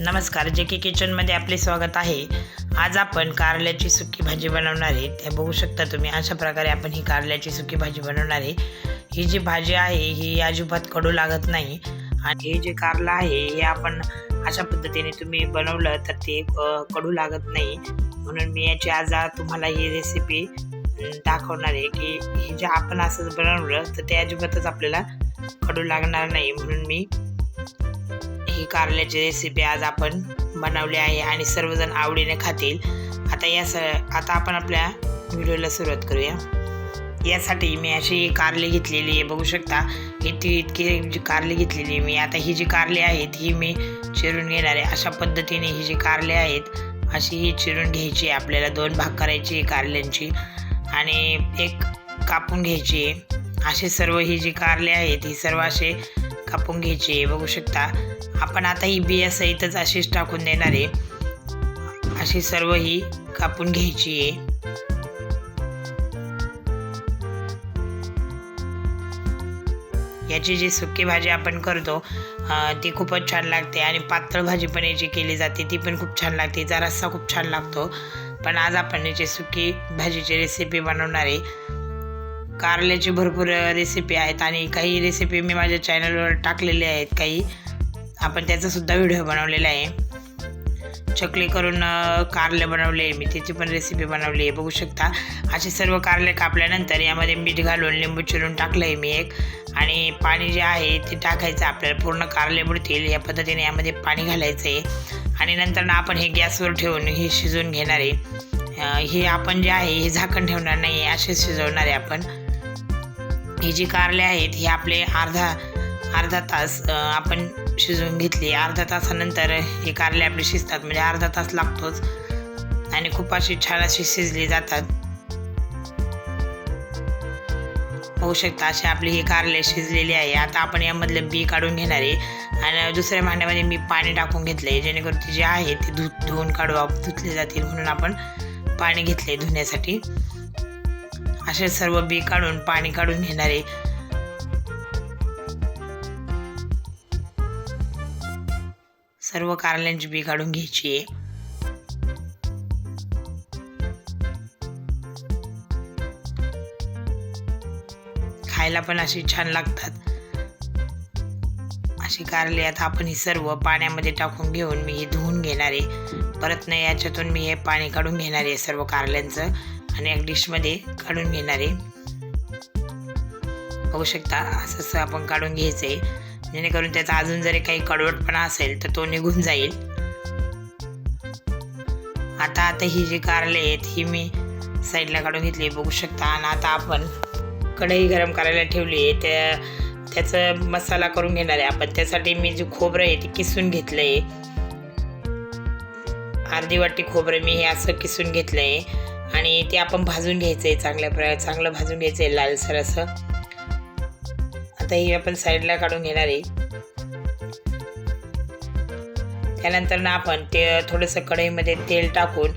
नमस्कार जे के किचनमध्ये आपले स्वागत आहे. आज आपण कारल्याची सुकी भाजी बनवणार आहे. ते बघू शकता तुम्ही अशा प्रकारे आपण ही कारल्याची सुकी भाजी बनवणार आहे. ही जी भाजी आहे ही अजिबात कडू लागत नाही. आणि हे जे कारलं आहे हे आपण अशा पद्धतीने तुम्ही बनवलं तर ते कडू लागत नाही. म्हणून मी याची आज तुम्हाला ही रेसिपी दाखवणार आहे की हे जे आपण असंच बनवलं तर ते अजिबातच आपल्याला कडू लागणार नाही. म्हणून मी ही कारल्याची रेसिपी आज आपण बनवली आहे आणि सर्वजण आवडीने खातील. आता या स आता आपण आपल्या व्हिडिओला सुरुवात करूया. यासाठी मी अशी कारली घेतलेली आहे बघू शकता. इतकी इतकी जी कारली घेतलेली आहे मी. आता ही जी कारली आहेत ही मी चिरून घेणार आहे. अशा पद्धतीने ही जी कारले आहेत अशी ही चिरून घ्यायची आहे. आपल्याला दोन भाग करायची कारल्यांची आणि एक कापून घ्यायची आहे. असे सर्व ही जी कारले आहेत ही सर्व असे कापून घ्यायची आहे. बघू शकता. आपण आता ही बिया सहितच अशीच टाकून देणार आहे. अशी सर्व ही कापून घ्यायची आहे. याची जी सुकी भाजी आपण करतो ती खूपच छान लागते आणि पातळ भाजी पण याची केली जाते ती पण खूप छान लागते तिचा रस्सा खूप छान लागतो. पण आज आपण याची सुकी भाजीची रेसिपी बनवणार आहे. कारल्याची भरपूर रेसिपी आहेत आणि काही रेसिपी मी माझ्या चॅनलवर टाकलेल्या आहेत काही. आपण त्याचा सुद्धा व्हिडिओ बनवलेला आहे. चकली करून कारले बनवले मी त्याची पण रेसिपी बनवली आहे. बघू शकता. असे सर्व कारले कापल्यानंतर यामध्ये मीठ घालून लिंबू चिरून टाकलं आहे मी एक. आणि पाणी जे आहे ते टाकायचं. आपल्याला पूर्ण कारले बुडतील. या पद्धतीने यामध्ये पाणी घालायचं आहे आणि नंतर ना आपण हे गॅसवर ठेवून हे शिजवून घेणार आहे. हे आपण जे आहे हे झाकण ठेवणार नाही असे शिजवणार आहे आपण. हे जी कारले आहेत हे आपले अर्धा अर्धा तास आपण शिजवून घेतली. अर्धा तासानंतर हे कारले आपले शिजतात. म्हणजे अर्धा तास लागतोच. आणि खूप अशी छान अशी शिजली जातात. होऊ शकता असे आपली हे कारले शिजलेली आहे. आता आपण यामधलं बी काढून घेणार आहे. आणि दुसऱ्या भांड्यामध्ये मी पाणी टाकून घेतलं आहे जेणेकरून ती जे आहे ते धु धुवून काढू धुतले जातील म्हणून आपण पाणी घेतले धुण्यासाठी. असे सर्व बी काढून पाणी काढून घेणार सर्व कारल्यांची बी काढून घ्यायची आहे. खायला पण अशी छान लागतात. अशी कारले आता आपण ही सर्व पाण्यामध्ये टाकून घेऊन मी हे धुवून घेणार आहे. परत नाही याच्यातून मी हे पाणी काढून घेणार आहे सर्व कारल्यांचं. आणि एक डिशमध्ये काढून घेणार आहे. बघू शकता असं असं आपण काढून घ्यायचं आहे जेणेकरून त्याचा अजून जरी काही कडवटपणा असेल तर तो निघून जाईल. आता आता ही जी कारले आहेत ही मी साईडला काढून घेतली बघू शकता. आणि आता आपण कढई गरम करायला ठेवली आहे. त्या त्याचं मसाला करून घेणार आहे आपण. त्यासाठी मी जे खोबरं आहे ते किसून घेतलं आहे. अर्धी वाटी खोबरं मी हे असं किसून घेतलं आहे. आणि ते आपण भाजून घ्यायचं आहे चांगल्या प्रकारे चांगलं भाजून घ्यायचं आहे लालसर असं. आता ही आपण साईडला काढून घेणार आहे. त्यानंतर ना आपण ते थोडंसं कढईमध्ये तेल टाकून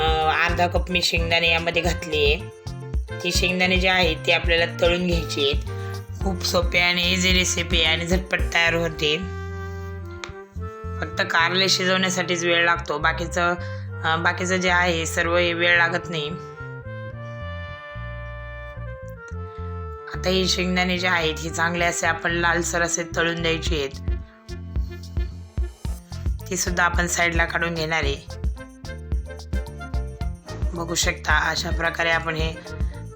अर्धा कप मी शेंगदाणे यामध्ये घातली आहे. ती शेंगदाणे जे आहेत ते आपल्याला तळून घ्यायची आहेत. खूप सोपे आणि इझी रेसिपी आहे आणि झटपट तयार होते. फक्त कारले शिजवण्यासाठीच वेळ लागतो. बाकीचं बाकीचं जे आहे सर्व हे वेळ लागत नाही. आता ही शेंगदाणे जे आहेत हे चांगले असे आपण लालसर असे तळून द्यायचे आहेत. ते सुद्धा आपण साईडला काढून घेणार आहे. बघू शकता अशा प्रकारे आपण हे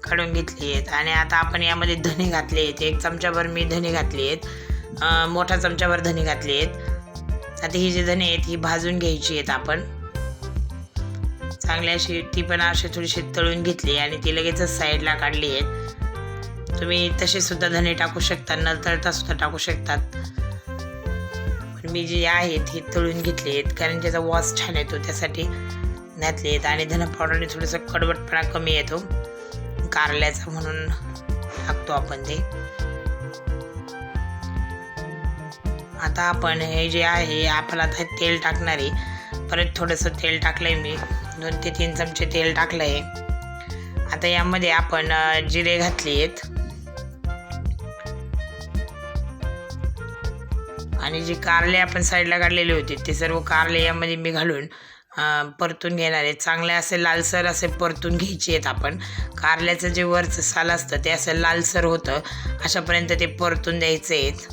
काढून घेतली आहेत. आणि आता आपण यामध्ये धने घातले आहेत. एक चमच्याभर मी धने घातली आहेत. मोठा चमच्याभर धने घातली आहेत. आता ही जी धने आहेत ही भाजून घ्यायची आहेत आपण. चांगली अशी ती पण अशी थोडीशी तळून घेतली आणि ती लगेचच साईडला काढली आहेत. तुम्ही तसे सुद्धा धने टाकू शकता न तळता सुद्धा टाकू शकतात. पण मी जे आहेत हे तळून घेतले आहेत कारण त्याचा वॉस छान येतो त्यासाठी घातले आहेत. आणि धन पावडरने थोडंसं कडवटपणा कमी येतो. कारल्याचा म्हणून टाकतो आपण ते. आता आपण हे जे आहे आपण आता तेल टाकणार आहे. परत थोडंसं तेल टाकलं आहे मी. दोन ते तीन चमचे तेल टाकलं आहे आता यामध्ये आपण जिरे घातले आहेत. आणि जे कारले आपण साईडला काढलेले होते ते सर्व कारले यामध्ये मी घालून परतून घेणार आहे. चांगले असे लालसर असे परतून घ्यायचे आहेत आपण. कारल्याचं जे वरचं साल असतं ते असं लालसर होतं. अशापर्यंत ते परतून द्यायचे आहेत.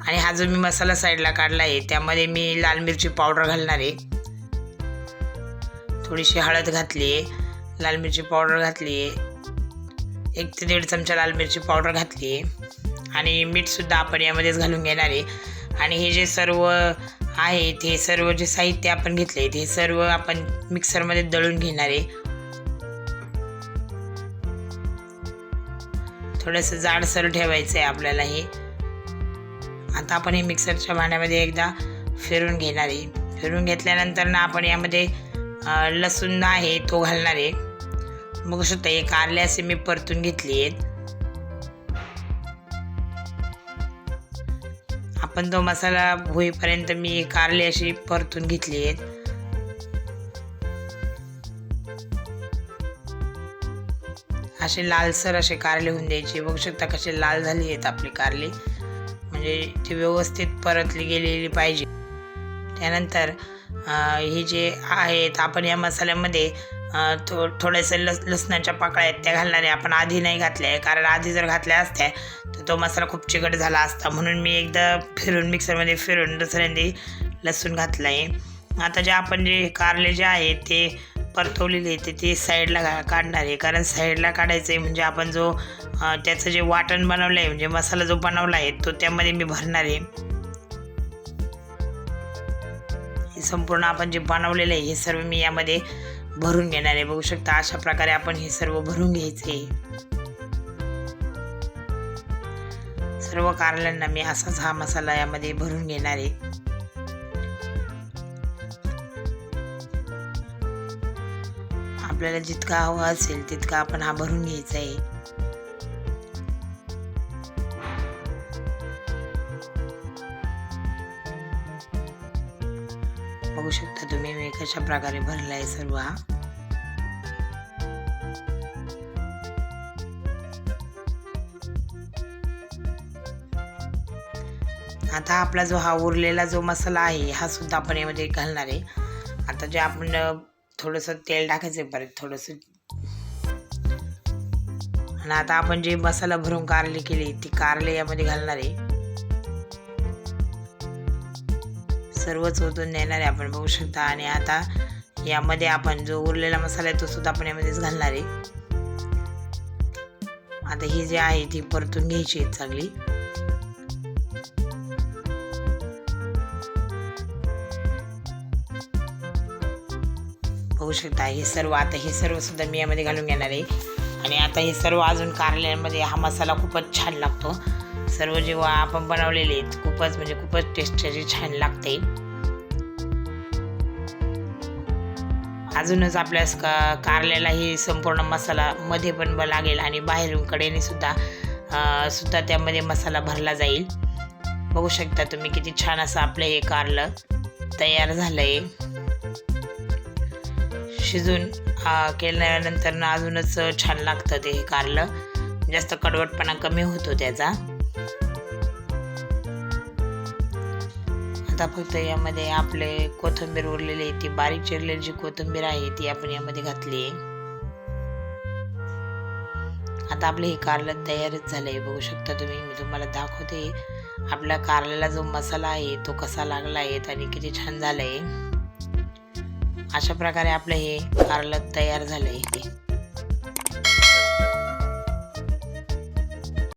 आणि हा जो मी मसाला साईडला काढला आहे त्यामध्ये मी लाल मिरची पावडर घालणार आहे. थोडीशी हळद घातली आहे लाल मिरची पावडर घातली आहे. एक ते दीड चमचा लाल मिरची पावडर घातली आहे. आणि मीठसुद्धा आपण यामध्येच घालून घेणार आहे. आणि हे जे सर्व आहे ते सर्व जे साहित्य आपण घेतले ते सर्व आपण मिक्सरमध्ये दळून घेणार आहे. थोडंसं जाडसर ठेवायचं आहे आपल्याला हे. आता आपण हे मिक्सरच्या भांड्यामध्ये एकदा फिरून घेणार आहे. फिरून घेतल्यानंतर ना आपण यामध्ये लसूण आहे तो घालणार आहे. बघू शकता एक कारले असे मी परतून घेतली आहेत. पण तो मसाला होईपर्यंत मी कारले अशी परतून घेतली आहेत असे लालसर असे कारले होऊन द्यायचे. बघू शकता कसे लाल झाले आहेत आपली कारले. म्हणजे ती व्यवस्थित परतली गेलेली पाहिजे. त्यानंतर हे जे आहेत आपण या मसाल्यामध्ये थो थोडेसे लस लसणाच्या पाकळ्या आहेत त्या घालणारे आपण आधी नाही घातल्या आहे कारण आधी जर घातल्या असत्या तर तो मसाला खूप चिकट झाला असता. म्हणून मी एकदा फिरून मिक्सरमध्ये फिरून दुसऱ्यांदी लसूण घातलं आहे आता जे आपण जे कारले जे आहे ते परतवलेले आहेत ते- ते साईडला घा काढणार आहे. कारण साईडला काढायचं आहे म्हणजे आपण जो त्याचं जे वाटण बनवलं आहे म्हणजे मसाला जो बनवला आहे तो त्यामध्ये मी भरणार आहे. हे संपूर्ण आपण जे बनवलेलं आहे हे सर्व मी यामध्ये भरून घेणार आहे. बघू शकता अशा प्रकारे आपण हे सर्व भरून घ्यायचे. सर्व कारल्यांना मी असाच हा मसाला यामध्ये भरून घेणार आहे. आपल्याला जितका हवा असेल तितका आपण हा भरून घ्यायचा आहे. बघू शकता तुम्ही मी कशा प्रकारे भरला आहे सर्व हा. आता आपला जो हा उरलेला जो मसाला आहे हा सुद्धा आपण यामध्ये घालणार आहे. आता जे आपण थोडंसं तेल टाकायचं आहे परत थोडंसं. आणि आता आपण जे मसाला भरून कारले केली ती कारले यामध्ये घालणार आहे. सर्वच ओतून देणार आहे आपण बघू शकता. आणि आता यामध्ये आपण जो उरलेला मसाला आहे तो सुद्धा आपण यामध्येच घालणार आहे. आता ही जी आहे ती परतून घ्यायची आहे चांगली. बघू शकता हे सर्व आता हे सर्व सुद्धा मी यामध्ये घालून घेणार आहे. आणि आता हे सर्व अजून कारल्यामध्ये हा मसाला खूपच छान लागतो. सर्व जेव्हा आपण बनवलेले खूपच म्हणजे खूपच टेस्ट त्याची छान लागते. अजूनच आपल्यास का कारल्याला संपूर्ण मसाला मध्ये पण लागेल आणि बाहेरून कडेने सुद्धा सुद्धा त्यामध्ये मसाला भरला जाईल. बघू शकता तुम्ही किती छान असं आपलं हे कारलं तयार झालं आहे शिजून केल्यानंतर अजूनच छान लागतं ते हे कारलं. जास्त कडवटपणा कमी होतो त्याचा. आता फक्त यामध्ये आपले कोथिंबीर उरलेली आहे ती बारीक चिरलेली जी कोथिंबीर आहे ती आपण यामध्ये घातली आहे. आता आपलं हे कारलं तयारच झालं आहे बघू शकता तुम्ही मी तुम्हाला दाखवते. आपल्या कारल्याला जो मसाला आहे तो कसा लागला आहे आणि किती छान झालं आहे अशा प्रकारे आपलं हे कारलं तयार झालं आहे